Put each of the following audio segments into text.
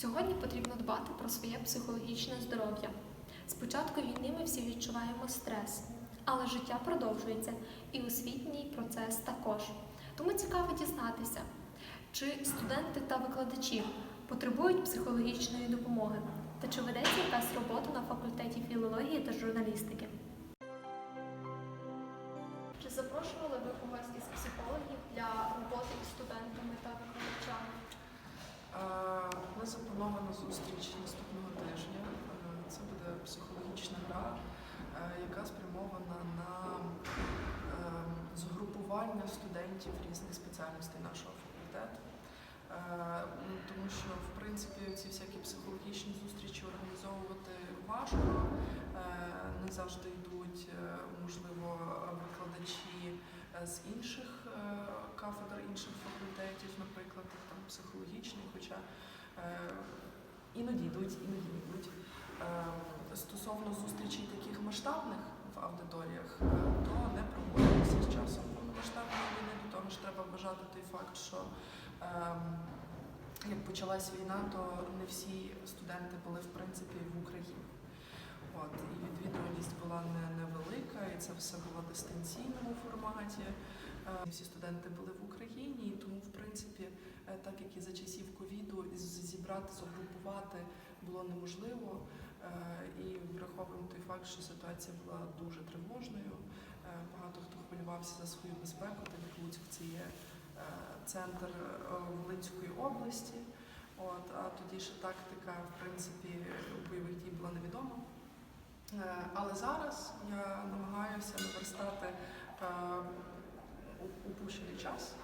Сьогодні потрібно дбати про своє психологічне здоров'я. З початку війни ми всі відчуваємо стрес, але життя продовжується і освітній процес також. Тому цікаво дізнатися, чи студенти та викладачі потребують психологічної допомоги та чи ведеться якась робота на факультеті філології та журналістики. Чи запрошували ви когось із психологів для роботи із студентами та викладачами? Е, У нас запланована зустріч наступного тижня. Е, Це буде психологічна гра, е, яка спрямована на е, згрупування студентів різних спеціальностей нашого факультету. Тому що, в принципі, ці всякі психологічні зустрічі організовувати важко. Не завжди йдуть, можливо, викладачі з інших кафедр, інших факультетів, наприклад, там психологічний, хоча іноді йдуть, іноді не йдуть. Е, Стосовно зустрічей таких масштабних в аудиторіях, е, то не проводилися з часом повномасштабної війни. До того ж, треба вважати той факт, що ем, як почалась війна, то не всі студенти були в принципі в Україні. От, і відвідуваність була не невелика, і це все було в дистанційному форматі. Е, Всі студенти були в Україні, тому, в принципі, е, так як і за часів ковіду, зібрати, загрупувати було неможливо. Е, І враховуємо той факт, що ситуація була дуже тривожною. Багато хто хвилювався за свою безпеку, так як Луцьк це є центр Волинської області. От, а тоді ще тактика, в принципі, бойових дій була невідома. Але зараз я намагаюся наверстати упущений час.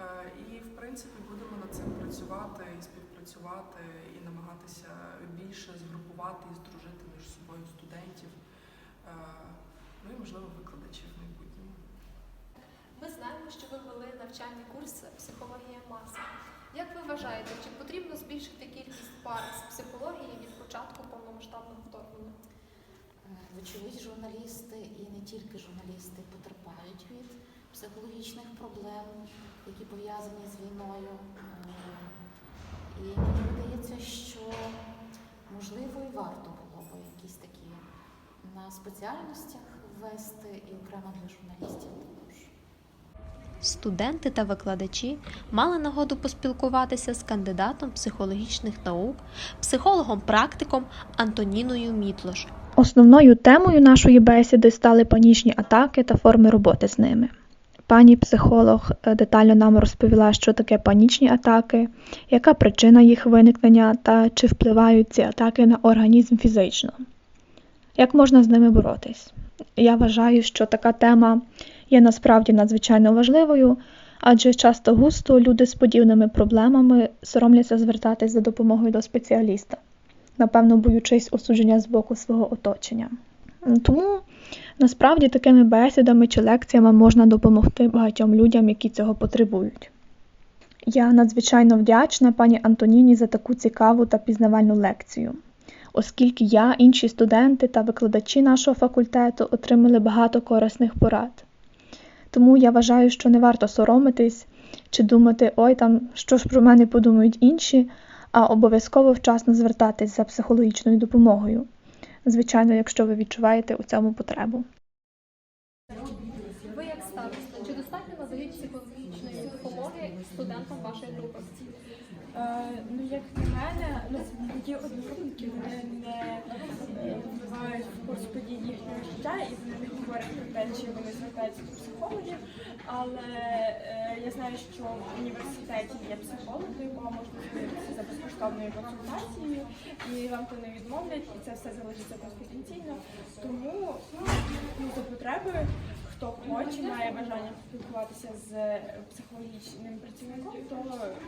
Е, І, в принципі, будемо над цим працювати і співпрацювати, і намагатися більше згрупувати і здружити між собою студентів, е, ну і, можливо, викладачів в майбутньому. Ми знаємо, що ви вели навчальний курс психологія маси. Як ви вважаєте, чи потрібно збільшити кількість пар з психології від початку повномасштабного вторгнення? Вочевидь, журналісти і не тільки журналісти потерпають від психологічних проблем, які пов'язані з війною. Е, І мені видається, що можливо і варто було би якісь такі на спеціальностях ввести і окремо для журналістів також. Студенти та викладачі мали нагоду поспілкуватися з кандидатом психологічних наук, психологом-практиком Антоніною Мітлош. Основною темою нашої бесіди стали панічні атаки та форми роботи з ними. Пані психолог е, детально нам розповіла, що таке панічні атаки, яка причина їх виникнення та чи впливають ці атаки на організм фізично. Як можна з ними боротись? Я вважаю, що така тема є насправді надзвичайно важливою, адже часто густо люди з подібними проблемами соромляться звертатись за допомогою до спеціаліста напевно, боючись осудження з боку свого оточення. Тому насправді такими бесідами чи лекціями можна допомогти багатьом людям, які цього потребують. Я надзвичайно вдячна пані Антоніні за таку цікаву та пізнавальну лекцію, оскільки я, інші студенти та викладачі нашого факультету отримали багато корисних порад. Тому я вважаю, що не варто соромитись чи думати, ой, там що ж про мене подумають інші, а обов'язково вчасно звертатись за психологічною допомогою. Звичайно, якщо ви відчуваєте у цьому потребу. Ви як староста, чи достатньо надають психологічної допомоги студентам вашої групи? Е, ну, як на мене, ну, мої одногрупники вони не впливають в курс подій їхнього життя і вони не говорять про те, чи вони звертаються до психологів. Але е, я знаю, що в університеті є психолог, до якого можна звернутися за безкоштовною консультацією, і вам то не відмовлять, і це все залишиться конфіденційно. Тому ну, за потреби, хто хоче, має бажання спілкуватися з психологічним працівником, то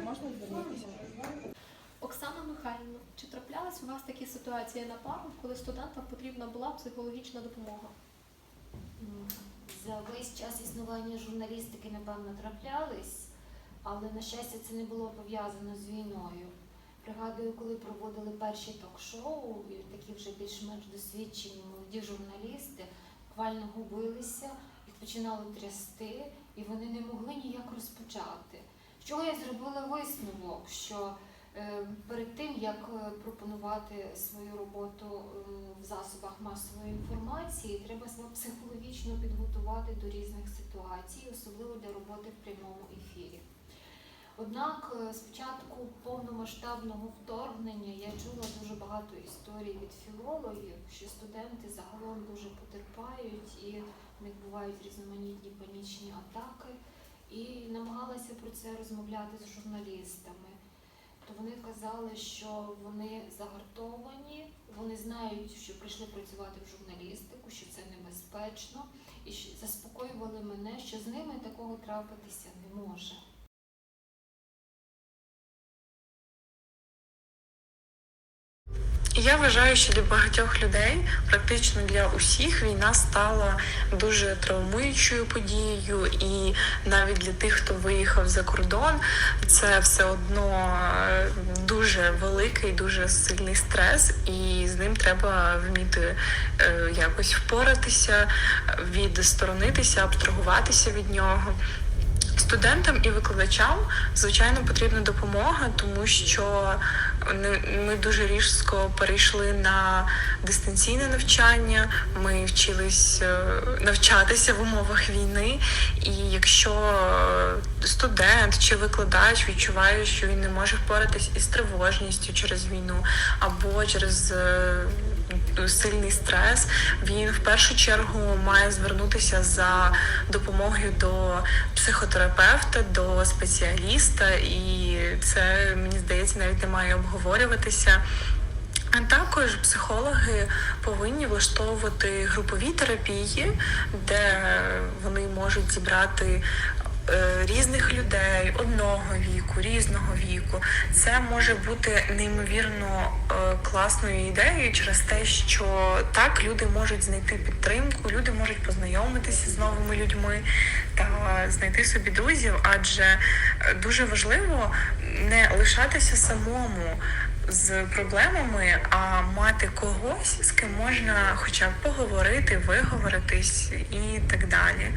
можна звернутися. Оксана Михайлівна, чи траплялись у вас такі ситуації на пару, коли студентам потрібна була психологічна допомога? За весь час існування журналістики, напевно, траплялись, але на щастя це не було пов'язано з війною. Пригадую, коли проводили перші ток-шоу, такі вже більш-менш досвідчені молоді журналісти буквально губилися, починало трясти, і вони не могли ніяк розпочати. З чого я зробила висновок, що Е, Перед тим як е, пропонувати свою роботу е, в засобах масової інформації, треба себе психологічно підготувати до різних ситуацій, особливо для роботи в прямому ефірі. Однак е, з початку повномасштабного вторгнення я чула дуже багато історій від філологів, що студенти загалом дуже потерпають і в них бувають різноманітні панічні атаки. І намагалася про це розмовляти з журналістами. То вони казали, що вони загартовані, вони знають, що прийшли працювати в журналістику, що це небезпечно, і заспокоювали мене, що з ними такого трапитися не може. Я вважаю, що для багатьох людей, практично для усіх, війна стала дуже травмуючою подією, і навіть для тих, хто виїхав за кордон, це все одно е, дуже великий, дуже сильний стрес, і з ним треба вміти е, якось впоратися, відсторонитися, абстрагуватися від нього. Студентам і викладачам звичайно потрібна допомога, тому що ми дуже різко перейшли на дистанційне навчання. Ми вчились е, навчатися в умовах війни. І якщо е, студент чи викладач відчуває, що він не може впоратись із тривожністю через війну або через е, сильний стрес, він в першу чергу має звернутися за допомогою до психотерапевта, до спеціаліста, і це мені здається навіть не має обговорюватися. А також психологи повинні влаштовувати групові терапії, де вони можуть зібрати різних людей одного віку, різного віку. Це може бути неймовірно е, класною ідеєю через те, що так люди можуть знайти підтримку, люди можуть познайомитися з новими людьми та знайти собі друзів, адже е, дуже важливо не лишатися самому з проблемами, а мати когось, з ким можна хоча б поговорити, виговоритись і так далі.